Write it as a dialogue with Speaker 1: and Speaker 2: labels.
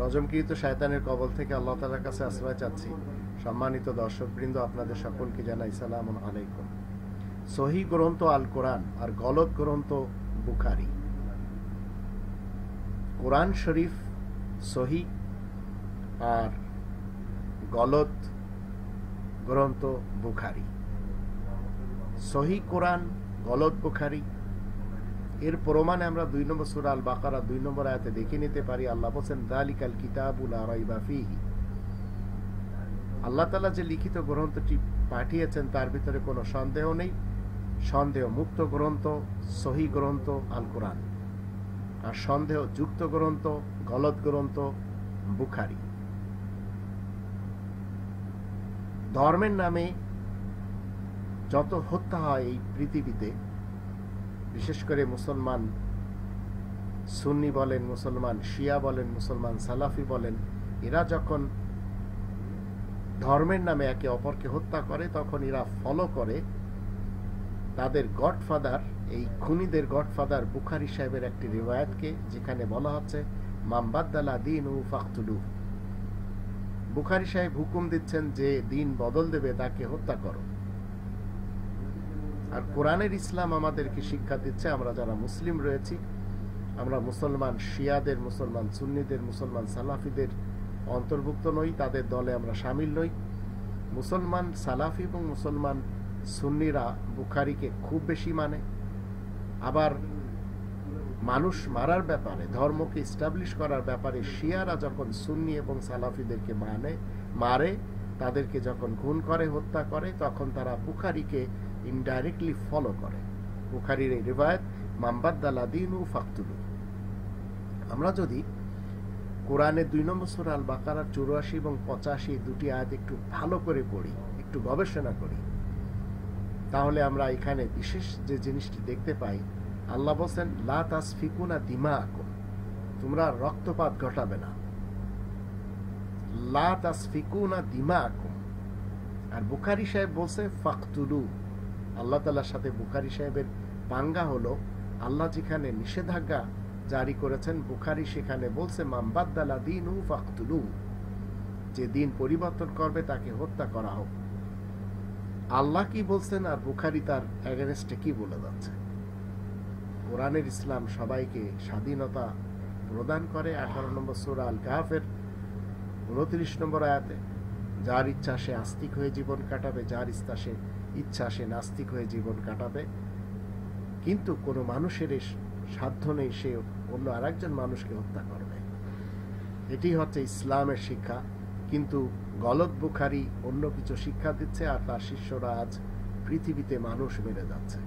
Speaker 1: রজমকৃত শায়তানের কবল থেকে আল্লাহ তালার কাছে আশ্রয় চাচ্ছি। সম্মানিত দর্শকবৃন্দ, আপনাদের সকলকে জানাই সালাম আলাইকুম। সহি গ্রন্থ আল কোরআন আর গলত গ্রন্থ বুখারি। কোরআন শরীফ সহি আর গলত গ্রন্থ বুখারি। সহি কোরআন গলত বুখারি এর প্রমাণে আমরা দুই নম্বর সুরা আল বাকারা দুই নম্বর আয়াতে দেখে নিতে পারি, আল্লাহ বলছেন, দালিকাল কিতাবুল আরাইবা ফিহি। আল্লাহ তালা যে লিখিত গ্রন্থটি পাঠিয়েছেন, তার ভিতরে কোনো সন্দেহ নেই। সন্দেহ মুক্ত গ্রন্থ, সহি গ্রন্থ আল কোরআন আর সন্দেহ যুক্ত গ্রন্থ গলত গ্রন্থ, বুখারি। ধর্মের নামে যত হত্যা হয় এই পৃথিবীতে বিশেষ করে মুসলমান সুন্নি বলেন, মুসলমান শিয়া বলেন, মুসলমান সালাফি বলেন, এরা যখন ধর্মের নামে একে অপরকে হত্যা করে, তখন এরা ফলো করে তাদের গডফাদার, এই খুনিদের গডফাদার বুখারি সাহেবের একটি রিওয়ায়তকে, যেখানে বলা হচ্ছে মাম্বাদ্দালা দিন উ ফাকতুলু। বুখারি সাহেব হুকুম দিচ্ছেন যে, দিন বদল দেবে, তাকে হত্যা করো। আর কোরআনের ইসলাম আমাদেরকে শিক্ষা দিচ্ছে, আমরা যারা মুসলিম রয়েছি, আমরা মুসলমান শিয়াদের, মুসলমান সুন্নিদের, মুসলমান সালাফিদের অন্তর্ভুক্ত নই, তাদের দলে আমরা সামিল নই। মুসলমান সালাফি এবং মুসলমান সুন্নিরা বুখারিকে খুব বেশি মানে। আবার মানুষ মারার ব্যাপারে, ধর্মকে ইস্টাবলিশ করার ব্যাপারে শিয়ারা যখন সুন্নি এবং সালাফিদেরকে মানে মারে, তাদেরকে যখন খুন করে, হত্যা করে, তখন তারা বুখারিকে ইনডাইরেক্টলি ফলো করে। বুখারির এই রিবায়ত মাম্বাদ্দালাদিন ও ফাকতুলু। আমরা যদি কোরআনের দুই নম্বর সুরা আল বাকারার চুরাশি এবং পঁচাশি দুটি আয়াত একটু ভালো করে পড়ি, একটু গবেষণা করি, তাহলে আমরা এখানে বিশেষ যে জিনিসটি দেখতে পাই, আল্লাহ বলছেন, লা তাসফিকুনা দিমা আকুম তোমরা রক্তপাত ঘটাবে না। লা তাসফিকুনা দিমা আকুম আর বুখারি সাহেব বলছে, ফাকতুলু। আল্লাহ তালার সাথে বুখারি সাহেবের পাঙ্গা হলো, আল্লাহ যেখানে নিষেধাজ্ঞা জারি করেছেন, বুখারি সেখানে বলছে মাম্বাদ্দালা দিন উ ফাকতুলু যে দিন পরিবর্তন করবে তাকে হত্যা করা হোক। আল্লাহ কি বলছেন আর বুখারি তার অ্যাগেনস্টে কি বলে যাচ্ছে? কোরআনের ইসলাম সবাইকে স্বাধীনতা প্রদান করে। আঠারো নম্বর সুরা আল কাহাফের উনত্রিশ নম্বর আয়াতে, যার ইচ্ছা সে আস্তিক হয়ে জীবন কাটাবে, যার ইচ্ছা সে ইচ্ছা, সে নাস্তিক হয়ে জীবন কাটাবে। কিন্তু কোনো মানুষের সাধ্য নেই, সে অন্য আরেকজন মানুষকে হত্যা করবে। এটি হচ্ছে ইসলামের শিক্ষা। কিন্তু গলত বুখারি অন্য কিছু শিক্ষা দিচ্ছে আর তার শিষ্যরা আজ পৃথিবীতে মানুষ মেরে যাচ্ছে।